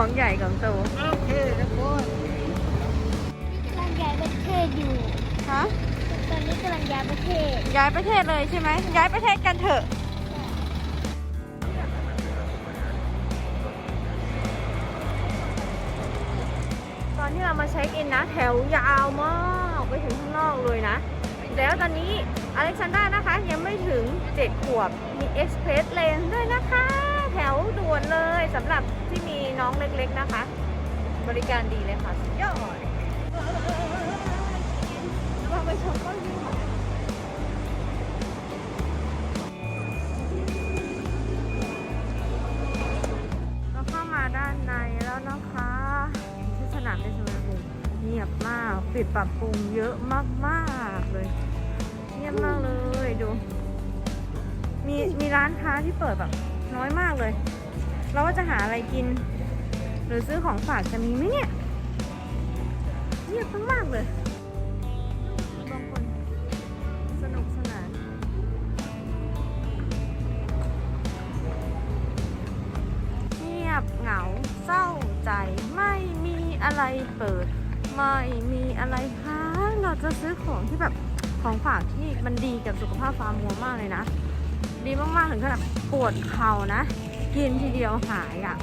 ของใหญ่ของโตโอเคทุกคนกำลังย้ายประเทศอยู่ ฮะ ตอนนี้กำลังย้ายประเทศ ย้ายประเทศเลยใช่ไหม ย้ายประเทศกันเถอะ ตอนที่เรามาเช็คอินนะ แถวยาวมากไปถึงข้างนอกเลยนะ แล้วตอนนี้อเล็กซานดรานะคะยังไม่ถึง 7 ขวบ มีเอ็กซ์เพรสเลนด้วยนะคะ แถวด่วนเลยสำหรับที่มี น้องเล็กๆนะคะ บริการดีเลยค่ะสุดยอดเราไปชมต้นยูงเราเข้ามาด้านในแล้วนะคะที่สนามเด็กชมพูเงียบมาก ปิดปรับปรุงเยอะมากๆเลย เงียบมากเลยดู มีมีร้านค้าที่เปิดแบบน้อยมากเลย เราว่าจะหาอะไรกิน หรือซื้อของฝากจะมีไหมเนี่ยเงียบมากๆเลยบางคนสนุกสนานเงียบเหงาเศร้าใจไม่มีอะไรเปิด ไม่มีอะไรหาเราจะซื้อของที่แบบของฝากที่มันดีกับสุขภาพฟาร์มวัวมากเลยนะ ดีมากๆถึงขนาดปวดเข่านะ กินทีเดียวหายอะ่ะ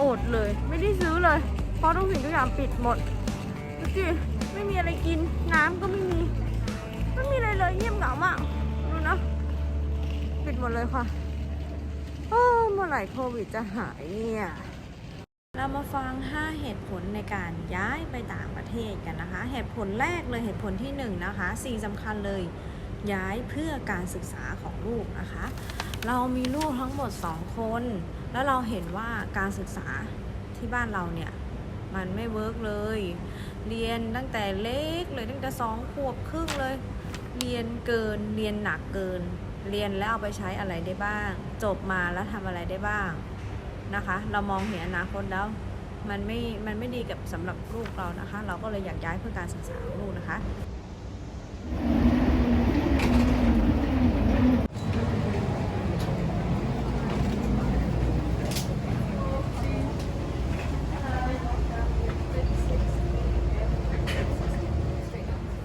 อดเลย ไม่ได้ซื้อเลย เพราะทุกสิ่งทุกอย่างปิดหมดดูสิไม่มีอะไรกินน้ำก็ไม่มี ไม่มีอะไรเลยเงียบเหงามากดูนะปิดหมดเลยค่ะโอ้เมื่อไหร่โควิดจะหายเนี่ยเรามาฟัง 5 เหตุผลในการย้ายไปต่างประเทศกันนะคะ เหตุผลแรกเลยเหตุผลที่ 1 นะคะสิ่งสำคัญเลยย้ายเพื่อการศึกษาของลูกนะคะ เรามีลูกทั้งหมด 2 คน แล้วเราเห็นว่าการศึกษาที่บ้านเราเนี่ย มันไม่เวิร์กเลย เรียนตั้งแต่เล็กเลยตั้งแต่สองขวบครึ่งเลย เรียนเกินเรียนหนักเกิน เรียนแล้วเอาไปใช้อะไรได้บ้าง จบมาแล้วทำอะไรได้บ้างนะคะ เรามองเห็นอนาคตแล้วมันไม่ มันไม่ดีกับสำหรับลูกเรานะคะ เราก็เลยอยากย้ายเพื่อการศึกษาของลูกนะคะ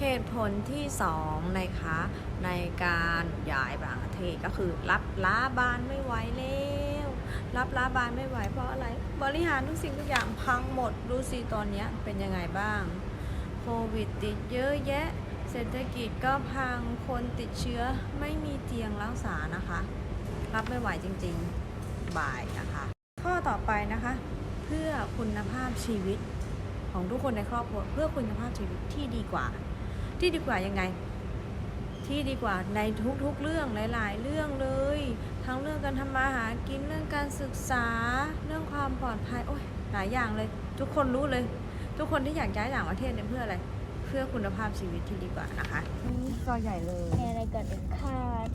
เห ตุผลที่สองนะคะ ในการย้ายบางประเทศก็คือรับล้าบานไม่ไหวแล้วรับล้าบานไม่ไหวเพราะอะไร บริหารทุกสิ่งทุกอย่างพังหมดดูสิตอนนี้เป็นยังไงบ้าง โควิดติดเยอะแยะ เศรษฐกิจก็พังคนติดเชื้อไม่มีเตียงรักษานะคะ รับไม่ไหวจริงๆบ่ายนะคะ ข้อต่อไปนะคะ เพื่อคุณภาพชีวิตของทุกคนในครอบครัวเพื่อคุณภาพชีวิตที่ดีกว่า ที่ดีกว่ายังไง ที่ดีกว่าในทุกๆเรื่องหลาย ๆ เรื่องเลย ทั้งเรื่องการทำมาหากินเรื่องการศึกษา เรื่องความปลอดภัยโอ้ยหลายอย่างเลย ทุกคนรู้เลย ทุกคนที่อยากย้ายต่างประเทศเนี่ยเพื่ออะไร เพื่อคุณภาพชีวิตที่ดีกว่านะคะนี่จอใหญ่เลยอะไรก่อนเด็ดขาด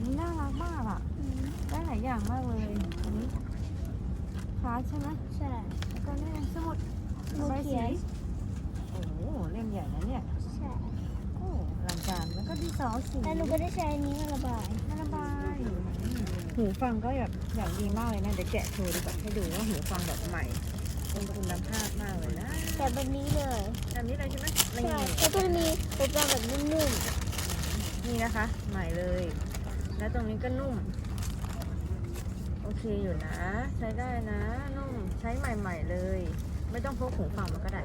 นี่น่ารักมากอะได้หลายอย่างมากเลยอันนี้คลาสใช่ไหมใช่แล้วก็นี่สมุดโมใบเขีสียน โอ้โหเล่มใหญ่นะเนี่ย ใช่โอ้อลังการแล้วก็ดินสอสีแล้วหนูก็ได้ใช้อันนี้มาระบายน่าระบายหูฟังก็แบบอย่างดีมากเลยนะเดี๋ยวแกะโชว์ดีกว่าให้ดูว่าหูฟังแบบใหม่เป็นคุณภาพมากเลยนะแต่แบบนี้เลยแบบนี้เลยใช่ไหมนี่ใช่แล้วก็จะมีโปรแกรมแบบนุ่มนี่นะคะ ใหม่เลย แล้วตรงนี้ก็นุ่มโอเคอยู่นะ ใช้ได้นะนุ่มใช้ใหม่ ๆ เลย ไม่ต้องพกหูฟังมาก็ได้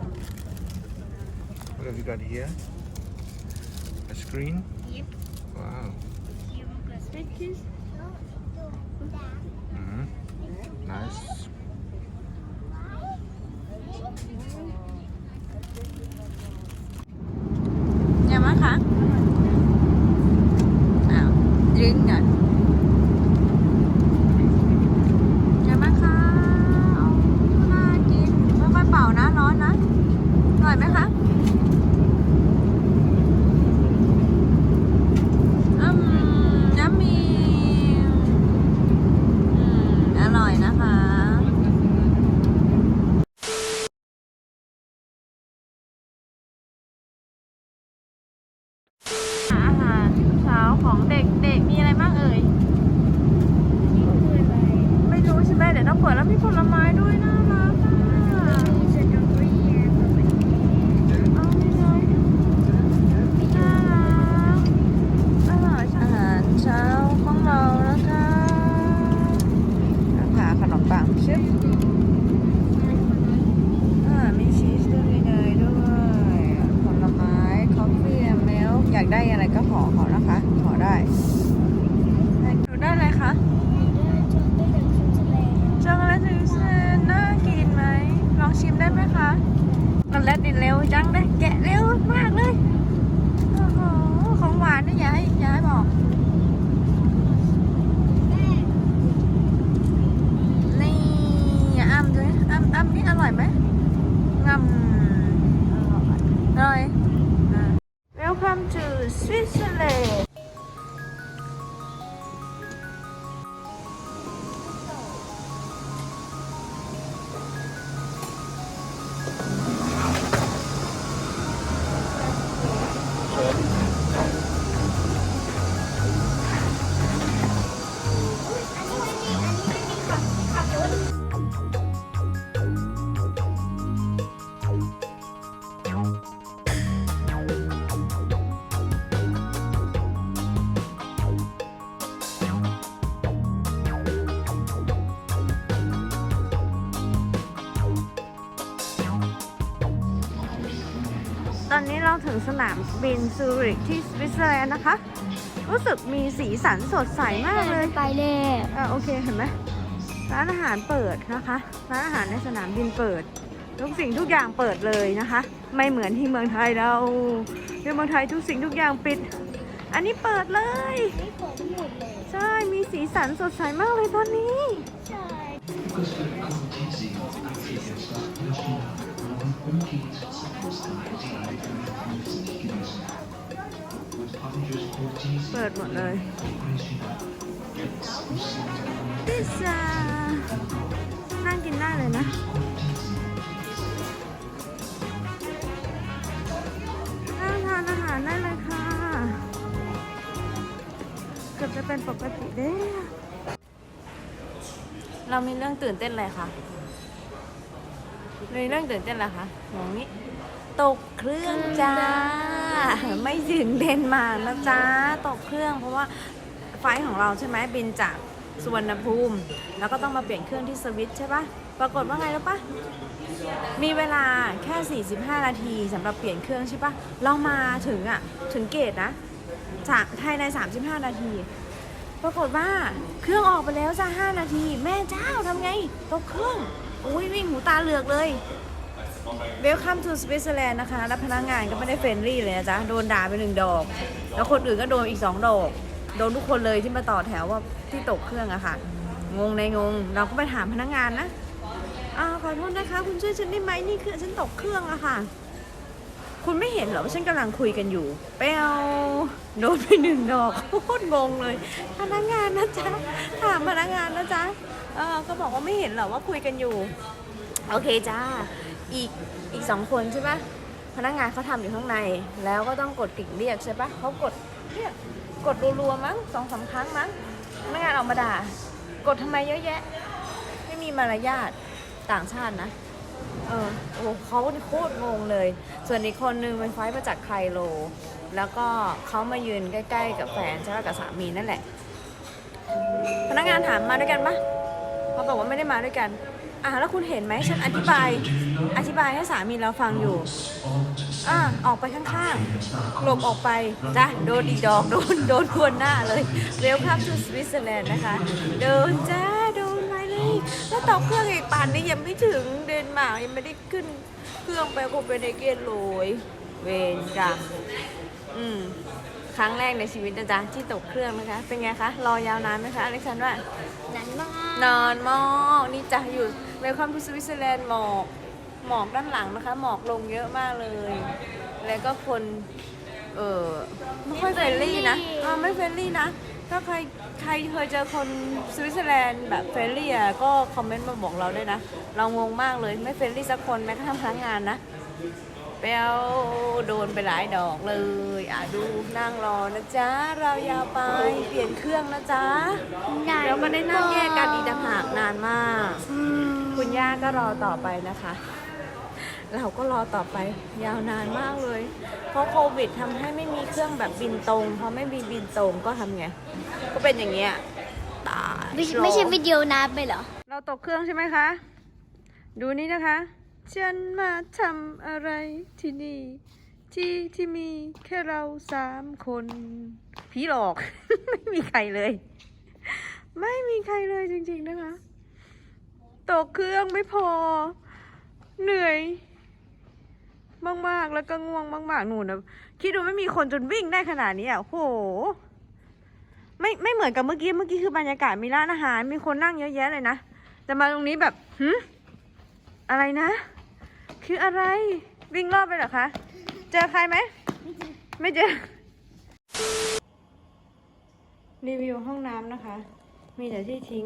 What have you got here? A screen? Yep. Wow. ๆ Pictures hmm Nice. มีผลไม้ด้วยน่ารักอะ มีสตรอเบอรี่แอนด์สตรอเบอรี่ เอานี่เลยน่ารักอร่อยอาหารเช้าของเรานะคะหาขนมปังชิปอ่ามีชีสด้วยมีเนยด้วยผลไม้คอฟฟี่เมลอยากได้อะไรก็ขอขอนะคะ ขอได้ดูได้เลยคะ ช็อกโกแลตซิลเซนน่ากินไหม ลอง ชิมได้ไหมคะช็อกโกแลตดินเร็วจังเลยแกะเร็วมากเลย โอ้โห ของหวานนะยาให้อยยายบอก ถึงสนามบินซูริกที่สวิตเซอร์แลนด์นะคะ รู้สึกมีสีสันสดใสมากเลยไปเลยอ่าโอเคเห็นไหมร้านอาหารเปิดนะคะร้านอาหารในสนามบินเปิด ทุกสิ่งทุกอย่างเปิดเลยนะคะ ไม่เหมือนที่เมืองไทยเราที่เมืองไทยทุกสิ่งทุกอย่างปิด อันนี้เปิดเลยไม่เปิดหมดเลยใช่มีสีสันสดใสมากเลยตอนนี้ใช่ เปิดหมดเลย พิซซ่า นั่งกินได้เลยนะนั่งทานอาหารได้เลยค่ะ เกือบจะเป็นปกติเด้เรามีเรื่องตื่นเต้นอะไรคะมีเรื่องตื่นเต้นอะไรคะมองนี้ ตกเครื่องจ้า ไม่ถึงเดนมาร์กนะจ้าตกเครื่องเพราะว่าไฟของเราใช่ไหมบินจากสุวรรณภูมิ แล้วก็ต้องมาเปลี่ยนเครื่องที่สวิตใช่ปะปรากฏว่าไงรู้ปะมีเวลาแค่ 45 นาทีสำหรับเปลี่ยนเครื่องใช่ปะเรามาถึงอะถึงเกตนะ จากภายใน 35 นาที ปรากฏว่าเครื่องออกไปแล้วจ้า5นาที แม่เจ้าทำไงตกเครื่องอุ้ยวิ่งหูตาเหลือกเลย Welcome to Switzerland นะคะ แล้วพนักงานก็ไม่ได้เฟรนลี่เลยนะจ๊ะ โดนด่าไปหนึ่งดอก แล้วคนอื่นก็โดนอีกสองดอก โดนทุกคนเลยที่มาต่อแถวว่าที่ตกเครื่องอะค่ะ งงในงง เราก็ไปถามพนักงานนะอ่าขอโทษนะคะ คุณช่วยฉันได้ไหมนี่คือฉันตกเครื่องอะค่ะ คุณไม่เห็นเหรอว่าฉันกำลังคุยกันอยู่เปวโดนไปหนึ่งดอกโคตรงงเลย พนักงานนะจ๊ะ ถามพนักงานนะจ๊ะเออก็บอกว่าไม่เห็นเหรอว่าคุยกันอยู่ โอเคจ้า อีกอีกสองคนใช่ปะพนักงานเขาทำอยู่ข้างใน แล้วก็ต้องกดกริ่งเรียกใช่ปะเขากดเรียกกดรัวๆมั้งสองสามครั้งมั้งพนักงานออกมาด่ากดทำไมเยอะแยะ ไม่มีมารยาทต่างชาตินะ เออโอ้เขาโคตรงงเลย ส่วนอีกคนนึงเป็นไฟล์มาจากไคลโล แล้วก็เขามายืนใกล้ๆ กับแฟนใช่ไหมกับสามีนั่นแหละ พนักงานถามมาด้วยกันปะเขาบอกว่าไม่ได้มาด้วยกัน อะแล้วคุณเห็นไหมฉันอธิบาย อธิบายให้สามีเราฟังอยู่ อะออกไปข้างๆหลบออกไปจ้ะโดนอีกดอกโดนโดนทวนหน้าเลย Welcome to Switzerland นะคะโดนจ้าโดนไปเลยแล้วต่อเครื่องอีกป่านนี้ยังไม่ถึงเดนมาร์กยังไม่ได้ขึ้น เครื่องไปโคเปนเฮเกนเลยเวนกรรมอืมครั้งแรกในชีวิตนะจ๊ะที่ตกเครื่องนะคะ เป็นไงคะ รอยาวนานไหมคะอเล็กซานว่านั้นมากนานมากนี่จะอยู่ เวลคัมทูสวิตเซอร์แลนด์หมอกหมอกด้านหลังนะคะ หมอกลงเยอะมากเลย แล้วก็คน เออไม่ค่อยเฟรนลี่นะอ่าไม่เฟรนลี่นะ ถ้าใครใครเคยเจอคนสวิตเซอร์แลนด์แบบเฟรนลี่อะก็คอมเมนต์มาบอกเราด้วยนะ เรางงมากเลยไม่เฟรนลี่สักคนแม้กระทั่งพนักงานนะเปลวโดนไปหลายดอกเลย อะดูนั่งรอนะจ๊ะ เรายาวไปเปลี่ยนเครื่องนะจ๊ะแล้วก็ได้นั่งแยกกันอีกต่างหากนานมาก คุณย่าก็รอต่อไปนะคะ เราก็รอต่อไปยาวนานมากเลย เพราะโควิดทำให้ไม่มีเครื่องแบบบินตรงพอไม่มีบินตรงก็ทำไง ก็เป็นอย่างเงี้ยตายไม่ไม่ใช่วิดีโอนับไปเหรอ เราตกเครื่องใช่ไหมคะ ดูนี่นะคะ ฉันมาทำอะไรที่นี่ ที่ที่มีแค่เราสามคนผีหลอก ไม่มีใครเลย ไม่มีใครเลยจริงๆนะคะ ตกเครื่องไม่พอ เหนื่อยมากๆ แล้วก็ง่วงมากๆหนูนะคิดดูไม่มีคนจนวิ่งได้ขนาดนี้อะโห ไม่ไม่เหมือนกับเมื่อกี้เมื่อกี้คือบรรยากาศมีร้านอาหาร มีคนนั่งเยอะแยะเลยนะแต่มาตรงนี้แบบหืมอะไรนะ คืออะไรวิ่งรอบไปเหรอคะ เจอใครไหมไม่เจอ รีวิวห้องน้ำนะคะ มีแต่ที่ทิ้ง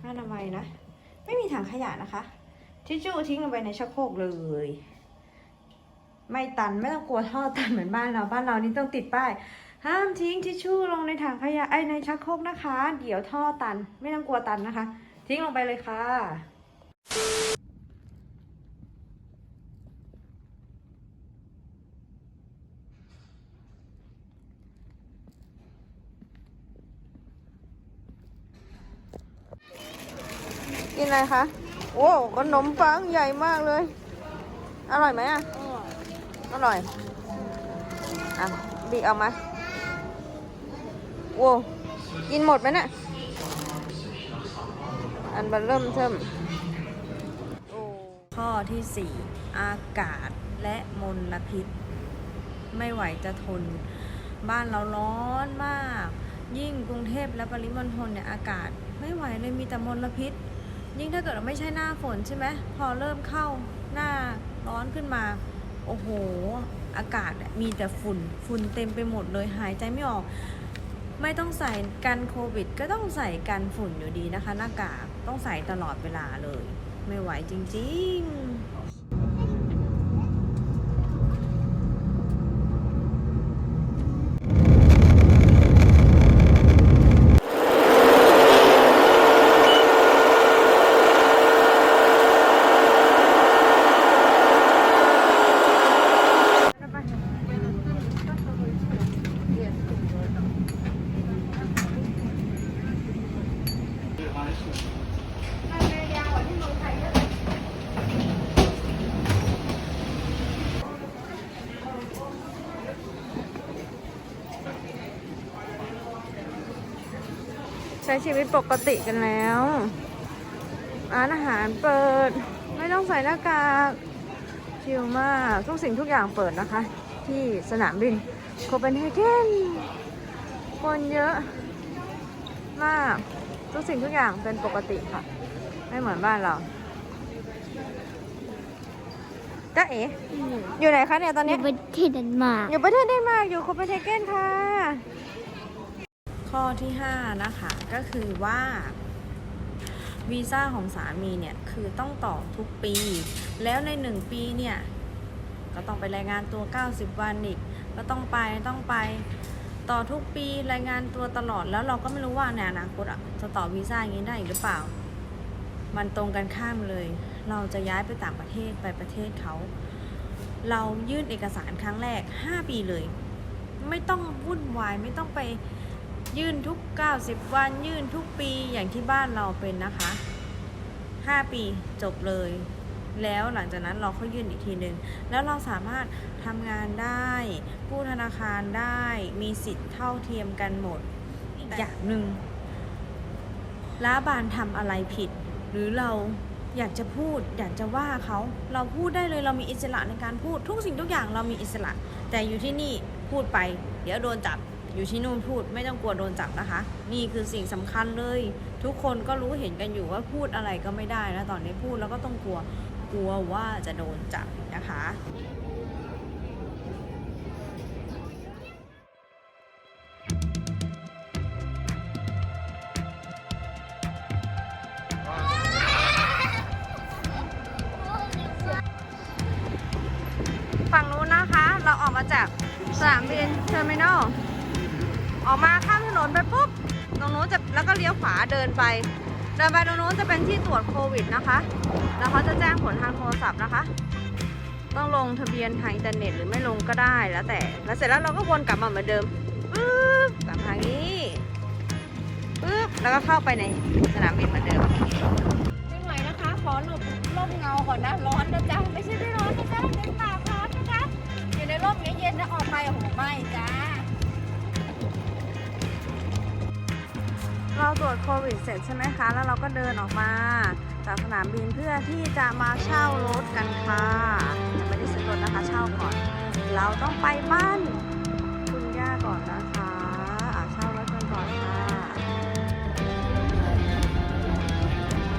ผ้าอนามัยนะ ไม่มีถังขยะนะคะทิชชู่ทิ้งลงไปในชักโครกเลย ไม่ตันไม่ต้องกลัวท่อตันเหมือนบ้านเราบ้านเรานี่ต้องติดป้ายห้ามทิ้งทิชชู่ลงในถังขยะไอในชักโครกนะคะ เดี๋ยวท่อตัน ไม่ต้องกลัวตันนะคะ ทิ้งลงไปเลยค่ะ อะไรคะโอ้ขนมปังใหญ่มากเลย อร่อยไหมอะอร่อยอะบีเอามาโว้กินหมดไหมเนี่ยอันบันเริ่มเทิมข้อที่ 4 อากาศและมลพิษ ไม่ไหวจะทน บ้านเราร้อนมาก ยิ่งกรุงเทพและปริมณฑลเนี่ยอากาศ ไม่ไหวเลยมีแต่มลพิษ ยิ่งถ้าเกิดเราไม่ใช่หน้าฝนใช่ไหมพอเริ่มเข้าหน้าร้อนขึ้นมา โอ้โห อากาศมีแต่ฝุ่นฝุ่นเต็มไปหมดเลยหายใจไม่ออก ไม่ต้องใส่กันโควิด ก็ต้องใส่กันฝุ่นอยู่ดีนะคะ หน้ากากต้องใส่ตลอดเวลาเลย ไม่ไหวจริง ๆ ใช้ชีวิตปกติกันแล้วร้านอาหารเปิด ไม่ต้องใส่หน้ากากชิลมาก ทุกสิ่งทุกอย่างเปิดนะคะ ที่สนามบินโคเปนเฮเกนคนเยอะมาก ทุกสิ่งทุกอย่างเป็นปกติค่ะ ไม่เหมือนบ้านเราจ้าเอ๋อยู่ไหนคะเนี่ยตอนอเนี้ยู่ยประเทศเดนมาร์กอยู่ประเทศเดนมาร์กอยู่โคเปนเฮเกนค่ะ ข้อที่ 5 นะคะ ก็คือว่าวีซ่าของสามีเนี่ย คือต้องต่อทุกปี แล้วใน 1 ปีเนี่ย ก็ต้องไปรายงานตัว 90 วันอีก ก็ต้องไปต้องไปต่อทุกปีรายงานตัวตลอดแล้วเราก็ไม่รู้ว่าในอนาคตอะจะต่อวีซ่าอย่างนี้ได้อีกหรือเปล่า มันตรงกันข้ามเลย เราจะย้ายไปต่างประเทศไปประเทศเขา เรายื่นเอกสารครั้งแรก 5 ปีเลย ไม่ต้องวุ่นวายไม่ต้องไปยื่นทุก 90 วัน ยื่นทุกปีอย่างที่บ้านเราเป็นนะคะ 5 ปีจบเลย แล้วหลังจากนั้นเราค่อยยื่นอีกทีหนึ่งแล้วเราสามารถทำงานได้กู้ธนาคารได้มีสิทธิ์เท่าเทียมกันหมด อีกอย่างหนึ่งล้าบานทำอะไรผิด หรือเราอยากจะพูดอยากจะว่าเขาเราพูดได้เลยเรามีอิสระในการพูดทุกสิ่งทุกอย่างเรามีอิสระ แต่อยู่ที่นี่พูดไป เดี๋ยวโดนจับอยู่ที่นู่นพูดไม่ต้องกลัวโดนจับนะคะ นี่คือสิ่งสำคัญเลย ทุกคนก็รู้เห็นกันอยู่ว่าพูดอะไรก็ไม่ได้นะตอนนี้พูดแล้วก็ต้องกลัวกลัวว่าจะโดนจับนะคะ เดินไป เดินไปตรงนู้นจะเป็นที่ตรวจโควิดนะคะ แล้วเขาจะแจ้งผลทางโทรศัพท์นะคะ ต้องลงทะเบียนทางอินเทอร์เน็ตหรือไม่ลงก็ได้แล้วแต่ แล้วเสร็จแล้วเราก็วนกลับมาเหมือนเดิมปึ๊บกลับทางนี้ปึ๊บแล้วก็เข้าไปในสนามบินเหมือนเดิมไม่ไหวนะคะ ขอหลบร่มเงาก่อนนะ ร้อนนะจ๊ะ ไม่ใช่ไม่ร้อนนะจ๊ะเต็มปากร้อนนะคะอยู่ในร่มเย็นๆนะออกไปโอ้โหไม่จ้า เราตรวจโควิดเสร็จใช่ไหมคะ แล้วเราก็เดินออกมาจากสนามบินเพื่อที่จะมาเช่ารถกันค่ะยังไม่ได้ซื้อรถนะคะ เช่าก่อน เราต้องไปบ้านคุณย่าก่อนนะคะอะเช่ารถกันก่อนค่ะ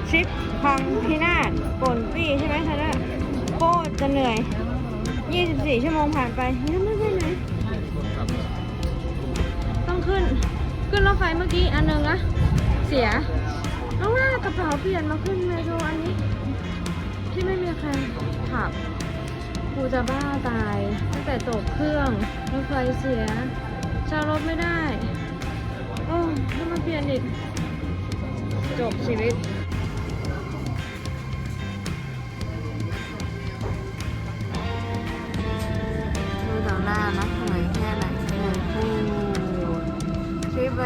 ทริปพังพินาศปนปี้ใช่ไหมคะเนี่ยโคตรจะเหนื่อย 24 ชั่วโมงผ่านไปยังไม่ไปไหนต้องขึ้น ขึ้นรถไฟเมื่อกี้อันหนึงนะเสียต้องลากระเป๋าเปลี่ยนมาขึ้นเมโทรอันนี้ ที่ไม่มีใครขับกูจะบ้าตายตั้งแต่ตกเครื่องรถไฟเสียเช่ารถไม่ได้ โอ้ต้องมาเปลี่ยนอีก จบชีวิต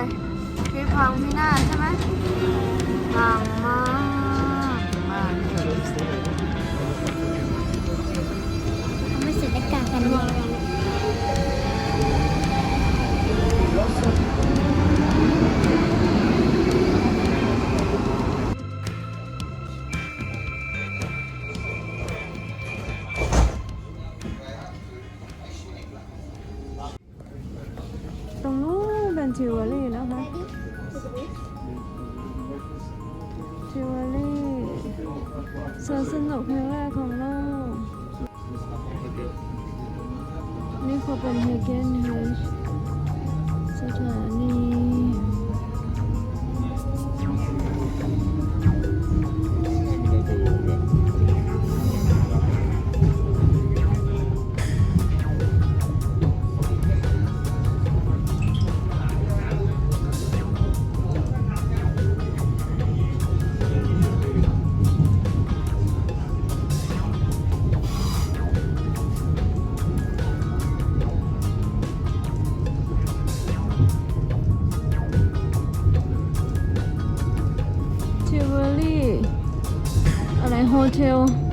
เลยทริปพังพี่หน้าใช่ไหมพัง สวนสนุกแห่งแรกของโลก นี่เขาเป็นเฮเกนเฮสสถานี อ